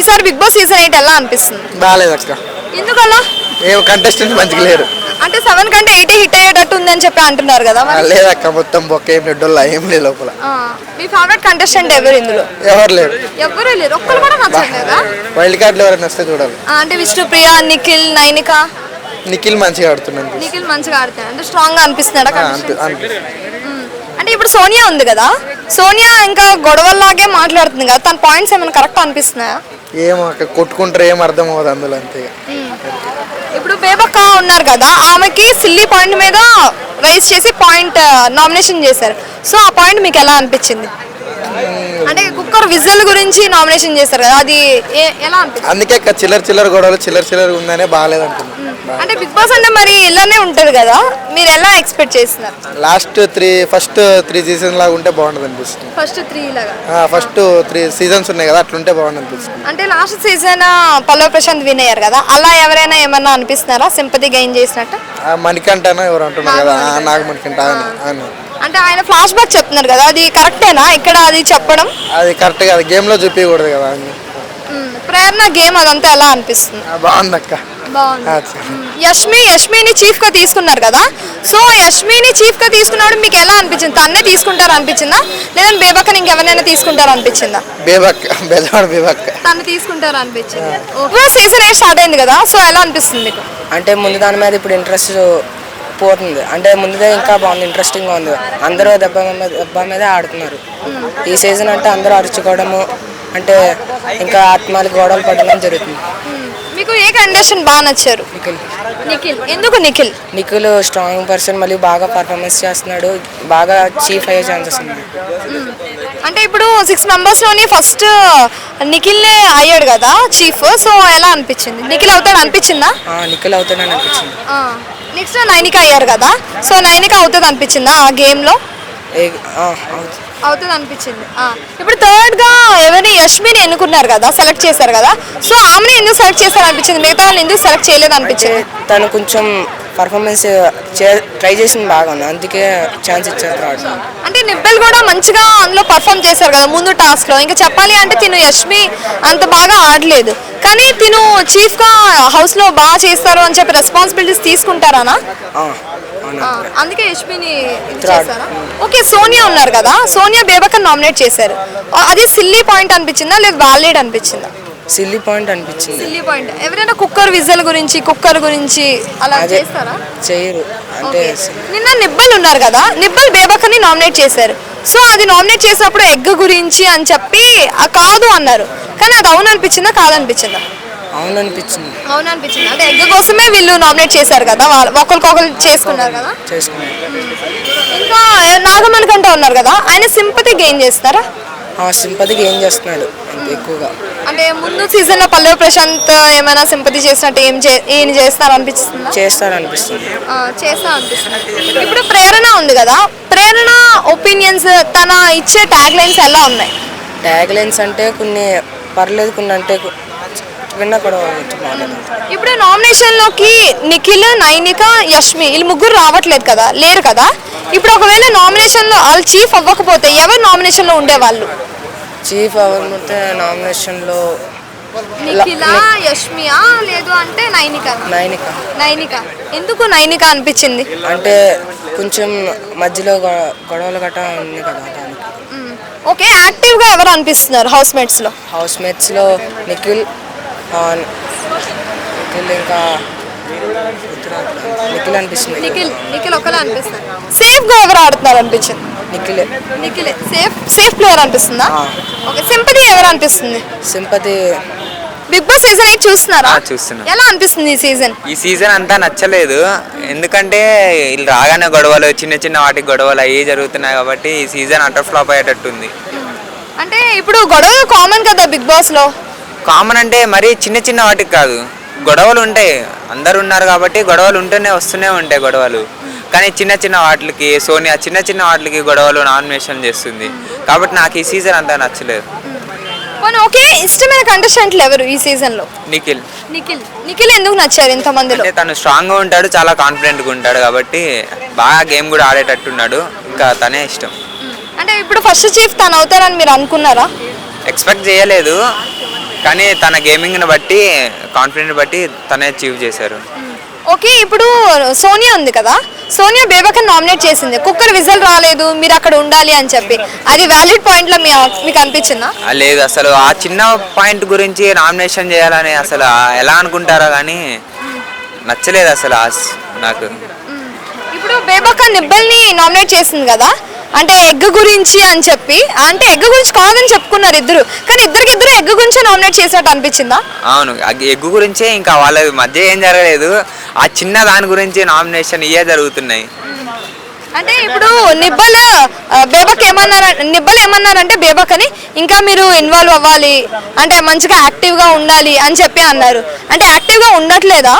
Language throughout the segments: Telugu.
ఈసారి బిగ్ బాస్ సీజన్ ఎయిట్ ఎలా అనిపిస్తుంది? బాగాలేదక్క ఎందుకలా? ఏ కంటెస్టెంట్ మంచిగా లేరు. అంటే సెవెన్ కంటే ఎయిట్ హిట్ అయ్యేటట్టు ఉందని చెప్పి అంటున్నారు కదా మరి. లేదక్క మొత్తం బొక్క ఏం రెడ్డోళ్ళ ఏం లేదు లోపల. ఆ, మీ ఫేవరెట్ కంటెస్టెంట్ ఎవరు ఇందులో? ఎవరు లేరు. ఎవరు లేరు ఒక్కరు కూడా నచ్చలేదా వైల్డ్ కార్డులు ఎవరైనా వస్తే చూడాలి. ఆ, అంటే విష్ణుప్రియ నిఖిల్ నైనిక? నిఖిల్ మంచిగా ఆడుతున్నాను నిఖిల్ మంచిగా ఆడుతాడు అంటే స్ట్రాంగ్గా అనిపిస్తున్నాడా contestant? అంటే ఇప్పుడు సోనియా ఉంది కదా. సోనియా ఇంకా గొడవల్లాగే మాట్లాడుతుంది కదా. తన పాయింట్స్ ఏమైనా కరెక్ట్ అనిపిస్తున్నాయా? ఏమో అక్క కొట్టుకుంటారు ఏం అర్థం అవ్వదు అందులో అంతే ఇప్పుడు బేబక్క ఉన్నారు కదా ఆమెకి సిల్లీ పాయింట్ మీద రైస్ చేసి పాయింట్ నామినేషన్ చేశారు. సో ఆ పాయింట్ మీకు ఎలా అనిపించింది? అంటే కుక్కర్ విజల్ గురించి నామినేషన్ చేశారు కదా అది ఎలా అందుకే చిల్లర చిల్లర గొడవలు చిల్లర చిల్లర ఉందనే బాగాలేదు అంటున్నాను అంటే బిగ్ బాస్ అంటే మరి ఇలానే ఉంటది కదా? మీరు ఎలా ఎక్స్పెక్ట్ చేస్తున్నారు? Last three first three season లాగా ఉంటే బాగుంటుంది అనిపిస్తుంది. ఫస్ట్ త్రీ లాగా? ఫస్ట్ త్రీ సీజన్స్ ఉన్నాయి కదా అట్లుంటే బాగుంది అనిపిస్తుంది అంటే last season Pallavi Prashanth win అయ్యారు కదా అలా ఎవరైనా ఏమన్నా అనిపిస్తున్నారా? సింపతి గెయిన్ చేసినట్టు? ఆ మణికంఠనా ఎవరు అంటున్నారు కదా ఆ నాగ మణికంఠ ఆయన ఆయన అంటే ఆయన ఫ్లాష్ బ్యాక్ చెప్తున్నారు కదా అది కరెక్టేనా ఇక్కడ అది చెప్పడం? అది కరెక్ట్ కాదు గేమ్లో చూపించకూడదు కదా అని. ప్రేరణ గేమ్ అదంతా ఎలా అనిపిస్తుంది? ఆ, బాగుంది అక్క బాగుంది. యష్మి యష్మిని చీఫ్గా తీసుకున్నారు కదా? సో యష్మిని చీఫ్గా తీసుకున్నప్పుడు మీకు ఎలా అనిపించింది? తన్నే తీసుకుంటారు అనిపించిందా? లేదంటే బేబక్కని ఇంకెవరినైనా తీసుకుంటారు అనిపించిందా? బేబక్క బెజవాడ బేబక్క. తను తీసుకుంటారు అనిపించింది? సీజన్ ఏ స్టార్ట్ అయింది కదా సో ఎలా అనిపిస్తుంది మీకు? అంటే ముందు దాని మీద ఇప్పుడు ఇంట్రెస్ట్ పోతుంది. అంటే ముందుదే ఇంకా బాగుంది ఇంట్రెస్టింగ్గా ఉంది. అందరూ దెబ్బ మీద దెబ్బ మీదే ఆడుతున్నారు. ఈ సీజన్ అంటే అందరూ అరుచుకోవడము అంటే ఇంకా ఆత్మలకి గొడవలు పడడం జరుగుతుంది. మీకు ఏ కండిషన్ బాగా నచ్చారు? నిఖిల్. నిఖిల్. ఎందుకు నిఖిల్? నిఖిల్ స్ట్రాంగ్ పర్సన్ మళ్ళీ బాగా పర్ఫార్మెన్స్ చేస్తున్నాడు. బాగా చీఫ్ అయ్యే ఛాన్సెస్ ఉన్నాయి. అంటే ఇప్పుడు సిక్స్ మెంబర్స్లోని ఫస్ట్ నిఖిల్నే అయ్యాడు కదా చీఫ్ సో ఎలా అనిపించింది? నిఖిల్ అవుతాడు అనిపించిందా? ఆ, నిఖిల్ అవుతాడని అనిపించింది. నెక్స్ట్ నైనిక అయ్యారు కదా. సో నైనిక అవుతుంది అనిపించిందా ఆ గేమ్లో? ఏ ఆ, అవుతుంది. అవుతుంది అనిపించింది. ఇప్పుడు థర్డ్గా ఎవరిని యష్మిని ఎన్నుకున్నారు కదా సెలెక్ట్ చేశారు కదా. సో ఆమెని ఎందుకు సెలెక్ట్ చేశారు అనిపించింది మిగతా వాళ్ళని ఎందుకు సెలెక్ట్ చేయలేదు అనిపించింది తను కొంచెం పర్ఫార్మెన్స్ ట్రై చేసింది బాగా ఉంది అందుకే ఛాన్స్ ఇచ్చారు అంటే నిబ్బెల్ కూడా మంచిగా అందులో పర్ఫామ్ చేశారు కదా ముందు టాస్క్లో. ఇంకా చెప్పాలి అంటే తిను యష్మి అంత బాగా ఆడలేదు. కానీ తిను చీఫ్గా హౌస్లో బాగా చేస్తారు అని చెప్పి రెస్పాన్సిబిలిటీస్ తీసుకుంటారానా? అందుకే. చేశారా? ఓకే సోనియా ఉన్నారు కదా. సోనియా బేబక్కని నామినేట్ చేశారు. అది సిల్లీ పాయింట్ అనిపించిందా? లేదా వ్యాలిడ్ అనిపించిందా? సిల్లీ పాయింట్ అనిపించింది. Silly point. ఎవరైనా కుక్కర్ విజల్ గురించి కుక్కర్ గురించి అలా చేస్తారా? చేయరు. అంటే. నిన్న నిబ్బల్ ఉన్నారు కదా. నిబ్బల్ బేబక్కని నామినేట్ చేశారు. సో అది నామినేట్ చేసినప్పుడు ఎగ్ గురించి అని చెప్పి కాదు అన్నారు. కానీ అది అవును అనిపించిందా? కాదనిపించిందా? అవును అనిపించింది అవును అనిపించింది అంటే ఎగ్ కోసమే వీళ్ళు నామినేట్ చేశారు కదా వాళ్ళు ఒకరికొకరు చేసుకున్నారు కదా? చేసుకున్నాను ఇంకా నాగమణికంట ఉన్నారు కదా ఆయన సింపతి గెయిన్ చేస్తారా? ఆ సింపతికి ఏం చేస్తున్నాడు ఎక్కువగా. అంటే ముందు సీజన్లో పల్లవి ప్రశాంత్ ఏమైనా సింపతి చేసినట్టు ఏం ఏం చేస్తారు అనిపిస్తుందా చేస్తాడు అనిపిస్తుంది చేస్తా అనిపిస్తుంది ఇప్పుడు ప్రేరణ ఉంది కదా ప్రేరణ ఒపీనియన్స్ తన ఇచ్చే ట్యాగ్ లైన్స్ ఎలా ఉన్నాయి? ట్యాగ్ లైన్స్ అంటే కొన్ని పర్లేదు కొన్ని అంటే విన్నా కూడా ఇప్పుడు నామినేషన్లోకి నిఖిల్ నైనిక యష్మి వీళ్ళు ముగ్గురు రావట్లేదు కదా లేరు కదా? ఇప్పుడు ఒకవేళ నామినేషన్లో వాళ్ళు చీఫ్ అవ్వకపోతే ఎవరు నామినేషన్లో ఉండేవాళ్ళు? చీఫ్ ఎవరితే నామినేషన్లో యష్మియా లేదు అంటే నైనిక? నైనిక. నైనిక. ఎందుకు నైనిక అనిపించింది? అంటే కొంచెం మధ్యలో గొడవలు గట్రా ఉంది కదా. ఓకే యాక్టివ్గా ఎవరు అనిపిస్తున్నారు హౌస్ మేట్స్లో హౌస్ మేట్స్లో నిఖిల్ ఇంకా. నిఖిల్ అనిపిస్తుంది. నిఖిల్ నిఖిల్ ఒకలా అనిపిస్తుంది. సేఫ్గా ఎవరు ఆడుతున్నారు అనిపించింది? నిఖిలే. నిఖిల్. సేఫ్ సేఫ్ ప్లేయర్ అనిపిస్తుందా. ఓకే సింపతి ఎవరు అనిపిస్తుంది? Sympathy Bigg Boss season eight చూస్తున్నారా? ఆ, చూస్తున్నా. ఎలా అనిపిస్తుంది ఈ సీజన్ ఈ సీజన్ అంతా నచ్చలేదు. ఎందుకంటే వీళ్ళు రాగానే గొడవలు చిన్న చిన్న వాటికి గొడవలు అవి జరుగుతున్నాయి కాబట్టి ఈ సీజన్ అటర్ ఫ్లాప్ అయ్యేటట్టుంది. అంటే ఇప్పుడు గొడవలు కామన్ కదా బిగ్ బాస్లో. కామన్ అంటే మరీ చిన్న చిన్న వాటికి కాదు. గొడవలు ఉంటాయి. అందరు ఉన్నారు కాబట్టి గొడవలు ఉంటూనే వస్తూనే ఉంటాయి గొడవలు. కానీ చిన్న చిన్న వాటికి సోనియా చిన్న చిన్న వాటికి గొడవలు నామినేషన్ చేస్తుంది. కాబట్టి నాకు ఈ సీజన్ అంతా నచ్చలేదు. ఓకే ఇష్టమైన కంటెస్టెంట్లు ఎవరు ఈ సీజన్లో నిఖిల్. నిఖిల్. నిఖిల్ ఎందుకు నచ్చారు ఇంత మందిలో అంటే తను స్ట్రాంగ్గా ఉంటాడు చాలా కాన్ఫిడెంట్గా ఉంటాడు కాబట్టి బాగా గేమ్ కూడా ఆడేటట్టున్నాడు. ఇంకా తనే ఇష్టం. అంటే ఇప్పుడు ఫస్ట్ చీఫ్ తను అవుతారని మీరు అనుకున్నారా? ఎక్స్పెక్ట్ చేయలేదు. కానీ తన గేమింగ్ని బట్టి కాన్ఫిడెంట్ బట్టి తనే అచీవ్ చేశారు. ఓకే ఇప్పుడు సోనియా ఉంది కదా? సోనియా బేబకన్ నామినేట్ చేసింది. కుక్కర్ విజల్ రాలేదు మీరు అక్కడ ఉండాలి అని చెప్పి. అది వ్యాలిడ్ పాయింట్లో మీకు అనిపించిందా? ఆ, లేదు అసలు ఆ చిన్న పాయింట్ గురించి నామినేషన్ చేయాలని అసలు ఎలా అనుకుంటారో కానీ నచ్చలేదు అసలు నాకు. ఇప్పుడు బేబక్క నిబ్బల్ని నామినేట్ చేసింది కదా? అంటే ఎగ్ గురించి అని చెప్పి అంటే ఎగ్ గురించి కాదని చెప్పుకున్నారు ఇద్దరు. కానీ ఇద్దరికి ఇద్దరు ఎగ్ గురించే నామినేట్ చేసినట్టు అనిపించిందా? అవును ఎగ్గు గురించే ఇంకా వాళ్ళ మధ్య ఏం జరగలేదు. ఆ చిన్న దాని గురించి నామినేషన్ ఇవే జరుగుతున్నాయి. అంటే ఇప్పుడు నిబ్బల్ బేబక్ ఏమన్నారు నిబ్బల్ ఏమన్నారంటే బేబక్ అని ఇంకా మీరు ఇన్వాల్వ్ అవ్వాలి అంటే మంచిగా యాక్టివ్గా ఉండాలి అని చెప్పి అన్నారు. అంటే యాక్టివ్గా ఉండట్లేదా?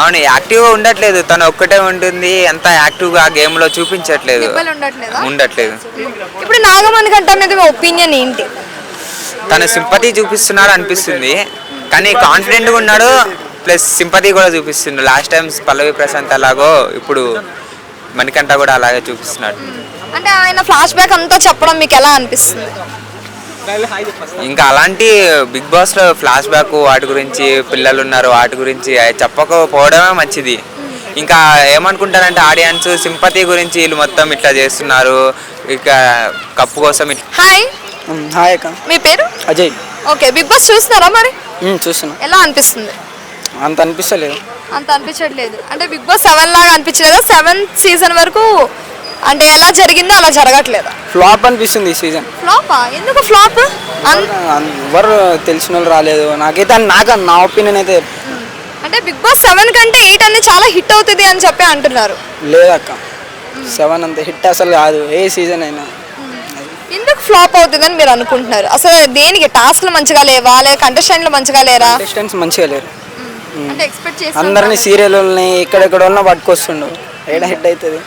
అవును యాక్టివ్గా ఉండట్లేదు. తను ఒక్కటే ఉంటుంది. అంత యాక్టివ్గా ఆ గేమ్లో చూపించట్లేదు. ఉండట్లేదా? ఉండట్లేదు. ఇప్పుడు నాగమణి కంట మీద మీ ఒపీనియన్ ఏంటి? తను సింపతి చూపిస్తున్నాడు అనిపిస్తుంది. కానీ కాన్ఫిడెంట్గా ఉన్నాడు ప్లస్ సింపతి కూడా చూపిస్తుంది లాస్ట్ టైం పల్లవి ప్రశాంత్ అలాగో ఇప్పుడు మణికంఠ కూడా అలాగే చూపిస్తున్నాడు. అంటే ఆయన ఫ్లాష్ బ్యాక్ అంతా చెప్పడం మీకు ఎలా అనిపిస్తుంది? ఇంకా అలాంటి బిగ్ బాస్లో ఫ్లాష్ బ్యాక్ వాటి గురించి పిల్లలు ఉన్నారు వాటి గురించి చెప్పకపోవడమే మంచిది. ఇంకా ఏమనుకుంటారంటే ఆడియన్స్ సింపతి గురించి వీళ్ళు మొత్తం ఇట్లా చేస్తున్నారు. ఇక కప్పు కోసం ఇట్లా హాయ్. హాయ్ అక్క. మీ పేరు? అజయ్. ఓకే బిగ్ బాస్ చూస్తున్నారా మరి? చూస్తున్నా. ఎలా అనిపిస్తుంది? అంత అనిపిస్తలేదు. అంత అనిపించట్లేదు. అంటే బిగ్ బాస్ సెవెన్ లాగా అనిపించలేదా? సెవెంత్ సీజన్ వరకు అంటే ఎలా జరిగిందో అలా జరగట్లేదా? ఫ్లాప్ అనిపిస్తుంది ఈ సీజన్. ఫ్లాపా? ఎందుకు ఫ్లాప్? ఎవరు తెలిసిన వాళ్ళు రాలేదు. నాకైతే అన్- నాకు నా ఒపీనియన్ అయితే అంటే బిగ్ బాస్ సెవెన్ కంటే ఎయిట్ అనేది చాలా హిట్ అవుతుంది అని చెప్పి అంటున్నారు. లేదక్క. సెవెన్ అంత హిట్ అసలు కాదు. ఏ సీజన్ అయినా. ఎందుకు ఫ్లాప్ అవుతుందని మీరు అనుకుంటున్నారు? అసలు దేనికి? టాస్క్లు మంచిగా లేవా? లేదా కంటెస్టెంట్లు మంచిగా లేరా? డిస్టెన్స్ మంచిగా లేరు. అంటే ఎక్స్పెక్ట్ చేసి అందరినీ సీరియల్ని ఎక్కడెక్కడ ఉన్నా పట్టుకొస్తుండు. ఏడ హిట్ అవుతుంది?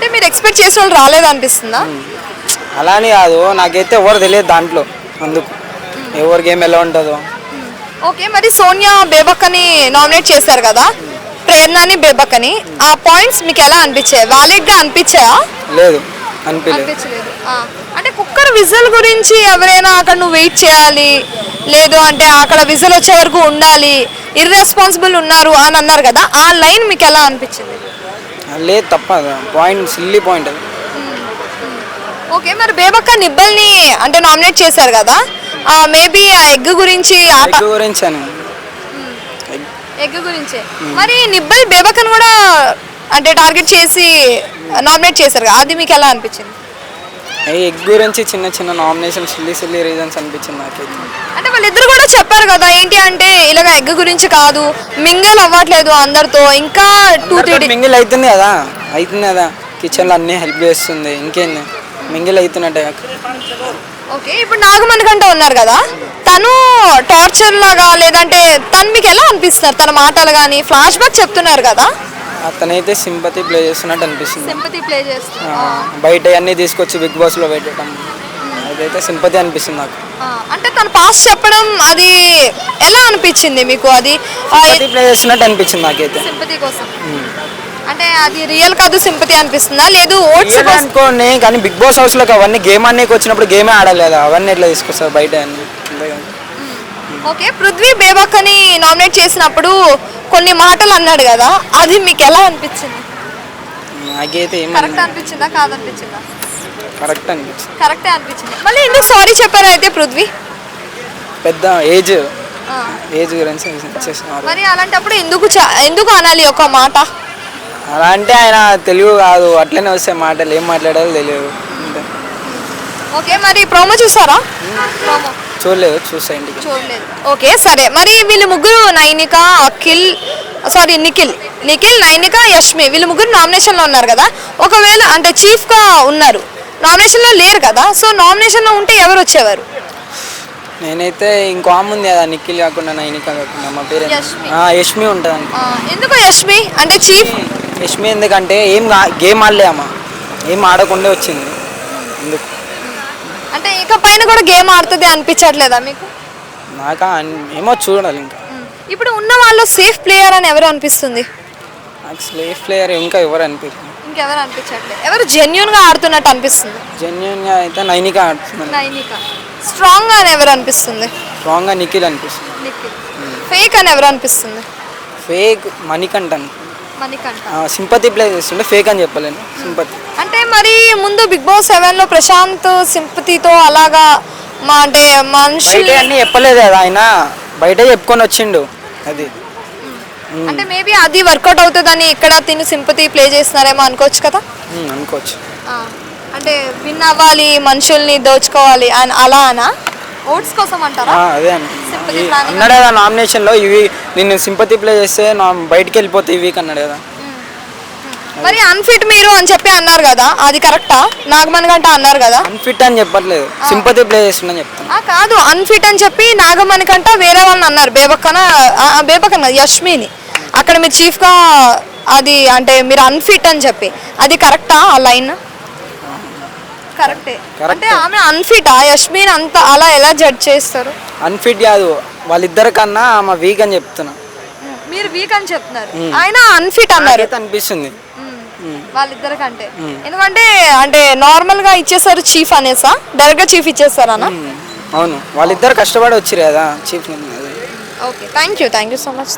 అంటే మీరు ఎక్స్పెక్ట్ చేసే వాళ్ళు రాలేదు అనిపిస్తుందా? అలా అని కాదు నాకైతే ఎవరు తెలియదు దాంట్లో అందుకు. ఎవరి గేమ్ ఎలా ఉంటుందో. ఓకే మరి సోనియా బేబక్కని నామినేట్ చేశారు కదా? ప్రేరణని బేబక్కని. ఆ పాయింట్స్ మీకు ఎలా అనిపించాయి? వ్యాలిడ్గా అనిపించాయా? లేదు అనిపించలేదు అనిపించలేదు. ఆ, అంటే కుక్కర్ విజల్ గురించి ఎవరైనా అక్కడ నువ్వు వెయిట్ చేయాలి లేదు అంటే అక్కడ విజల్ వచ్చే వరకు ఉండాలి ఇర్రెస్పాన్సిబుల్ ఉన్నారు అని అన్నారు కదా ఆ లైన్ మీకు ఎలా అనిపించింది? లేదు తప్ప పాయింట్ సిల్లీ పాయింట్ అది. ఓకే మరి బేబక్క నిబ్బల్ని అంటే నామినేట్ చేశారు కదా మేబీ ఆ ఎగ్ గురించి ఆట ఎగ్ గురించి అని. ఎగ్. గురించే. మరి నిబ్బల్ బేబక్కను కూడా అంటే టార్గెట్ చేసి నామినేట్ చేశారు కదా అది మీకు ఎలా అనిపించింది? ఎగ్ గురించి చిన్న చిన్న నామినేషన్ సిల్లీ సిల్లీ రీజన్స్ అనిపించింది నాకైతే. అంటే వాళ్ళిద్దరు కూడా చెప్పారు కదా ఏంటి అంటే ఇలాగ ఎగ్ గురించి కాదు మింగల్ అవ్వట్లేదు అందరితో ఇంకా టూ త్రీ మింగిల్ అవుతుంది కదా అవుతుంది కదా. కిచెన్లో అన్నీ హెల్ప్ చేస్తుంది ఇంకేంది? మింగిల్ అవుతున్నట్టే. ఓకే ఇప్పుడు నాగమణి కంటే ఉన్నారు కదా తను టార్చర్ లాగా లేదంటే తను మీకు ఎలా అనిపిస్తున్నారు తన మాటలు కానీ ఫ్లాష్ బ్యాక్ చెప్తున్నారు కదా. అతనైతే సింపతి ప్లే చేస్తున్నట్టు అనిపిస్తుంది. సింపతి ప్లే చేస్తున్నారు ఆ, బయట అన్నీ తీసుకొచ్చి బిగ్ బాస్లో పెట్టడం. అదైతే సింపతి అనిపిస్తుంది నాకు. అంటే తను పాస్ చెప్పడం అది ఎలా అనిపించింది మీకు అది? సింపతి ప్లే చేస్తున్నట్టు అనిపించింది నాకైతే. సింపతి కోసం. అంటే అది రియల్ కాదు సింపతి అనిపిస్తుందా? లేదు ఓట్స్ అనుకోండి కానీ బిగ్ బాస్ హౌస్లోకి అవన్నీ గేమ్ అన్నీకి వచ్చినప్పుడు గేమే ఆడలేదు? అవన్నీ ఎట్లా తీసుకొస్తారు బయట. ఓకే పృథ్వీ బేబక్కని నామినేట్ చేసినప్పుడు కొన్ని మాటలు అన్నాడు కదా అది మీకు ఎలా అనిపించింది? నాకైతే ఏం కరెక్ట్ అనిపించిందా కాదనిపించిందా? కరెక్ట్ అనిపించింది. కరెక్టే అనిపించింది. మళ్ళీ ఎందుకు సారీ చెప్పారు అయితే పృథ్వీ? పెద్ద ఏజ్ ఏజ్ గురించి చేస్తున్నారు మరి అలాంటప్పుడు ఎందుకు చ- ఎందుకు అనాలి ఒక మాట? అలా అంటే ఆయన తెలుగు కాదు అట్లనే వస్తే మాటలు ఏం మాట్లాడాలో తెలియదు. ఓకే మరి ప్రోమో చూసారా? ప్రోమో. చూడలేదు ఇంటికి చూడలేదు. ఓకే సరే. మరి వీళ్ళు ముగ్గురు నైనిక అఖిల్ సారీ నిఖిల్. నిఖిల్ నైనిక యష్మి. వీళ్ళు ముగ్గురు నామినేషన్లో ఉన్నారు కదా. ఒకవేళ అంటే చీఫ్గా ఉన్నారు. నామినేషన్లో లేరు కదా. సో నామినేషన్లో ఉంటే ఎవరు వచ్చేవారు? నేనైతే ఇంకో ఆమె ఉంది కదా నిఖిల్ కాకుండా నైనిక కాకుండా. మా పేరు? యష్మి. ఉంటుంది ఎందుకు యష్మి? అంటే చీఫ్ యష్మి ఎందుకంటే ఏం గేమ్ ఆడలే అమ్మ ఏం ఆడకుండా వచ్చింది. ఎందుకు? అంటే ఇక పైన కూడా గేమ్ ఆడుతుంది అనిపించట్లేదా మీకు? నాకు ఏమో చూడాలి ఇంకా. ఇప్పుడు ఉన్న వాళ్ళు సేఫ్ ప్లేయర్ అని ఎవరు అనిపిస్తుంది? నాకు స్లేఫ్ ప్లేయర్ ఇంకా ఎవరు అనిపిస్తుంది ఇంకెవరు అనిపించట్లేదు ఎవరు జెన్యున్గా ఆడుతున్నట్టు అనిపిస్తుంది? జెన్యున్గా అయితే నైనిక ఆడుతున్నాను నైనిక. స్ట్రాంగ్ అని ఎవరు అనిపిస్తుంది? స్ట్రాంగ్గా నిఖిల్ అనిపిస్తుంది. ఫేక్ అని ఎవరు అనిపిస్తుంది? ఫేక్ మణికంఠ సింపతి ప్లే చేస్తుండే ఫేక్ అని చెప్పలేను సింపతి. అంటే మరి ముందు బిగ్ బాస్ సెవెన్లో ప్రశాంత్ సింపతితో అలాగా మా అంటే మనుషులు బయట అన్నీ చెప్పలేదు కదా ఆయన బయట చెప్పుకొని వచ్చిండు అది. అంటే మేబీ అది వర్కౌట్ అవుతుందని ఇక్కడ తిని సింపతి ప్లే చేస్తున్నారేమో అనుకోవచ్చు కదా? ఉమ్, అనుకోవచ్చు. అంటే విన్ అవ్వాలి మనుషుల్ని దోచుకోవాలి అని అలా అనా ఓట్స్ కోసం అంటారా? అదే అన్నాడు కదా నామినేషన్లో ఇవి నిన్ను సింపతి ప్లే చేస్తే నా బయటికి వెళ్ళిపోతే వీక్ అన్నాడు కదా. మరి అన్ఫిట్ మీరు అని చెప్పి అన్నారు కదా అది కరెక్టా నాగమణి గంట అన్నారు కదా? అన్ఫిట్ అని చెప్పట్లేదు. సింపతి ప్లే చేస్తుండని చెప్తాను కాదు అన్ఫిట్ అని చెప్పి నాగమణి కంట వేరే వాళ్ళని అన్నారు. బేబక్కన బేబక్కన యష్మిని. అక్కడ మీరు చీఫ్గా అది అంటే మీరు అన్ఫిట్ అని చెప్పి అది కరెక్టా ఆ లైన్ కరెక్టే. Correct. అంటే ఆమె అన్ఫిట్ ఆ? యష్మిన్ అంత అలా ఎలా జడ్జ్ చేస్తారు? అన్ఫిట్ కాదు. వాళ్ళిద్దరి కన్నా ఆమె వీక్ అని చెప్తున్నా. మీరు వీక్ అని చెప్తున్నారు. ఆయన అన్ఫిట్ అన్నారు. అనిపిస్తుంది. వాళ్ళిద్దరి కంటే. ఎందుకంటే అంటే నార్మల్గా ఇచ్చేసారు చీఫ్ అనేసా? డైరెక్ట్గా చీఫ్ ఇచ్చేస్తారా ఉమ్, అవును. వాళ్ళిద్దరు కష్టపడి వచ్చిరు కదా chief okay thank you thank you so much